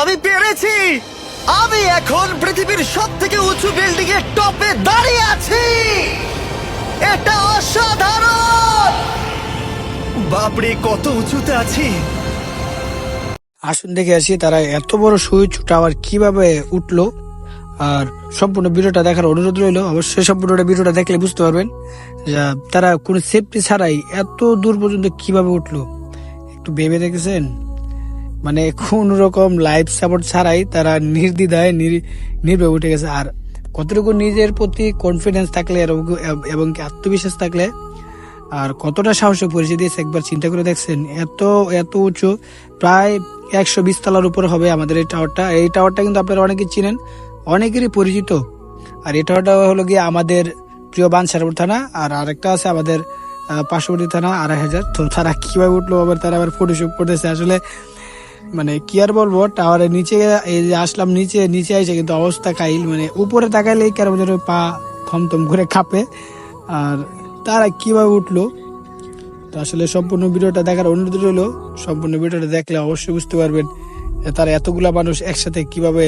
আমি পেরেছি। আমি এখন পৃথিবীর সব থেকে উঁচু বিল্ডিং এর টপে দাঁড়িয়ে আছি। এটা অসাধারণ! বাপরে, কত উঁচুতে আছি। আসুন দেখে আসি, তারা এত বড় সুইচ টাওয়ার কীভাবে উঠল। আর সম্পূর্ণ ভিডিওটা দেখার অনুরোধ রইল। অবশ্যই সম্পূর্ণটা ভিডিওটা দেখলে বুঝতে পারবেন তারা কোনো সেফটি ছাড়াই এত দূর পর্যন্ত কীভাবে উঠল। একটু ভেবে দেখেছেন? মানে কোন রকম লাইফ সাপোর্ট ছাড়াই তারা নির্দ্বিধায় নির- নির্ভয়ে উঠে গেছে। আর কতটুকু নিজের প্রতি কনফিডেন্স থাকলে এবং- আত্মবিশ্বাস থাকলে, আর কতটা সাহসে পরিচয় দিয়েছে একবার চিন্তা করে দেখছেন, এত এত উঁচু, প্রায় একশো বিশ তলার উপর হবে আমাদের এই টাওয়ারটা এই টাওয়ারটা কিন্তু আপনারা অনেকে চিনেন, অনেকেরই পরিচিত। আর এই টাওয়ারটা হলো গিয়ে আমাদের প্রিয় বানসারপুর থানা, আর আরেকটা আছে আমাদের পার্শ্ববর্তী থানা, আড়াই হাজার। তো তারা কীভাবে উঠল আবার তারা আবার ফটোশুট করতেছে। আসলে মানে কি আর বলব, টাওয়ারের নিচে, এই যে আসলাম নিচে নিচে আইসে কিন্তু অবস্থা কাইল মানে উপরে তাকাইলেই কেন যেন পা থমথম করে কাঁপে। আর তারা কীভাবে উঠল? তো আসলে সম্পূর্ণ ভিডিওটা দেখার অনুরোধ রইল, সম্পূর্ণ ভিডিওটা দেখলে অবশ্যই বুঝতে পারবেন তারা এতগুলা মানুষ একসাথে কীভাবে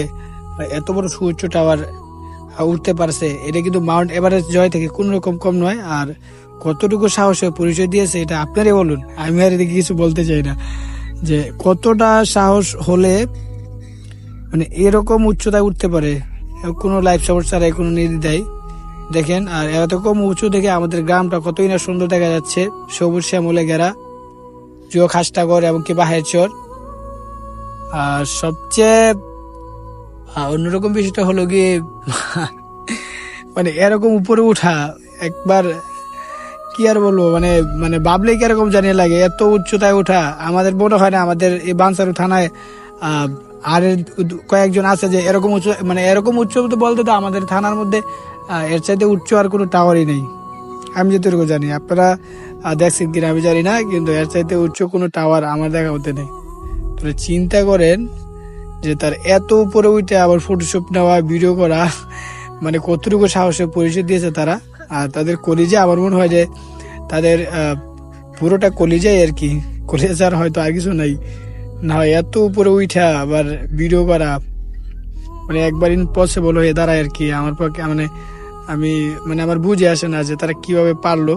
এত বড় সুউচ্চ টাওয়ার উঠতে পারছে। এটা কিন্তু মাউন্ট এভারেস্ট জয় থেকে কোন রকম কম নয়, আর কতটুকু সাহসে পরিচয় দিয়েছে, এটা আপনারই বলুন। আমি আর এদিকে কিছু বলতে চাই না। যে কতটা সাহস হলে মানে এরকম উচ্চতায় উঠতে পারে, কোনো লাইফ সাপোর্ট ছাড়াই, কোনো নির্দ্বিধায়। দেখেন, আর এত কম উঁচু দেখে আমাদের গ্রামটা কতই না সুন্দর দেখা যাচ্ছে। সবুজ শ্যামলে ঘেরা জুয়ো খাসটাগর এবং কি বাহের চর। আর সবচেয়ে অন্যরকম বিষয়টা হলো গিয়ে মানে এরকম উপরে উঠা, একবার কি আর বলব মানে মানে ভাবলেই কীরকম জানিয়ে লাগে, এত উচ্চতায় ওঠা, আমাদের মনে হয় না, আমাদের এই বানসারু থানায় আর কয়েকজন আছে যে এরকম উচ্চ মানে এরকম উচ্চ বলতে তো আমাদের থানার মধ্যে এর চাইতে উচ্চ আর কোনো টাওয়ারই নেই। আমি যতটুকু জানি, আপনারা দেখছেন কিনা আমি জানি না, কিন্তু এর চাইতে উচ্চ কোনো টাওয়ার আমার দেখা হতে নেই। তো চিন্তা করেন যে তার এত উপরে উঠে আবার ফটোশুট নেওয়া ভিডিও করা মানে কতটুকু সাহসের পরিচয় দিয়েছে তারা। আর তাদের কলিজে আমার মনে হয় যে তাদের পুরোটা কলিজাই আর কি। কলিজার হয়তো আর কিছু নাই। না হয় এত উপরে উঠা আবার ভিডিও করা মানে একবার ইম্পসিবল হয়ে দাঁড়ায় আর কি। আমার পক্ষে মানে আমি মানে আমার বুঝে আসে না যে তারা কীভাবে পারল,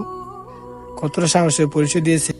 কতটা সাহসের পরিচয় দিয়েছে।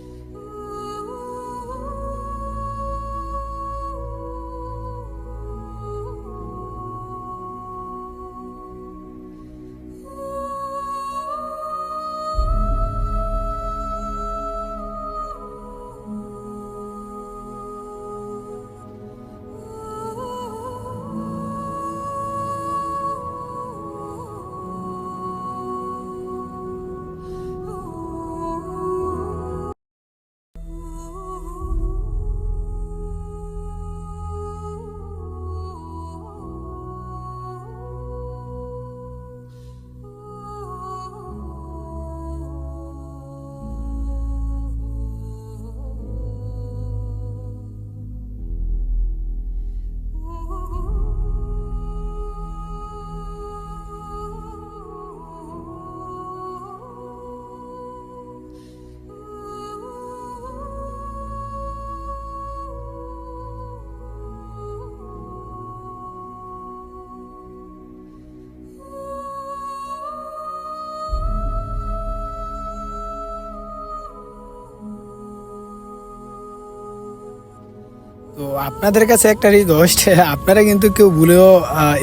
তো আপনাদের কাছে একটা রিকোয়েস্ট আপনারা কিন্তু কেউ ভুলেও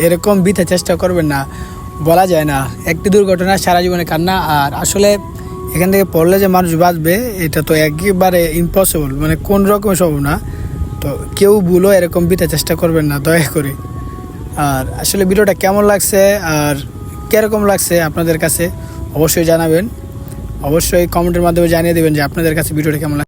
এরকম বিতে চেষ্টা করবেন না। বলা যায় না, একটি দুর্ঘটনা, সারা জীবনে কান্না, আর আসলে এখান থেকে পড়লে যে মানুষ বাঁচবে, এটা তো একেবারে ইম্পসিবল মানে কোন রকম সম্ভব না। তো কেউ ভুলও এরকম বিতে চেষ্টা করবেন না, দয়া করে। আর আসলে ভিডিওটা কেমন লাগছে, আর কীরকম লাগছে আপনাদের কাছে, অবশ্যই জানাবেন। অবশ্যই কমেন্টের মাধ্যমে জানিয়ে দেবেন যে আপনাদের কাছে ভিডিওটা কেমন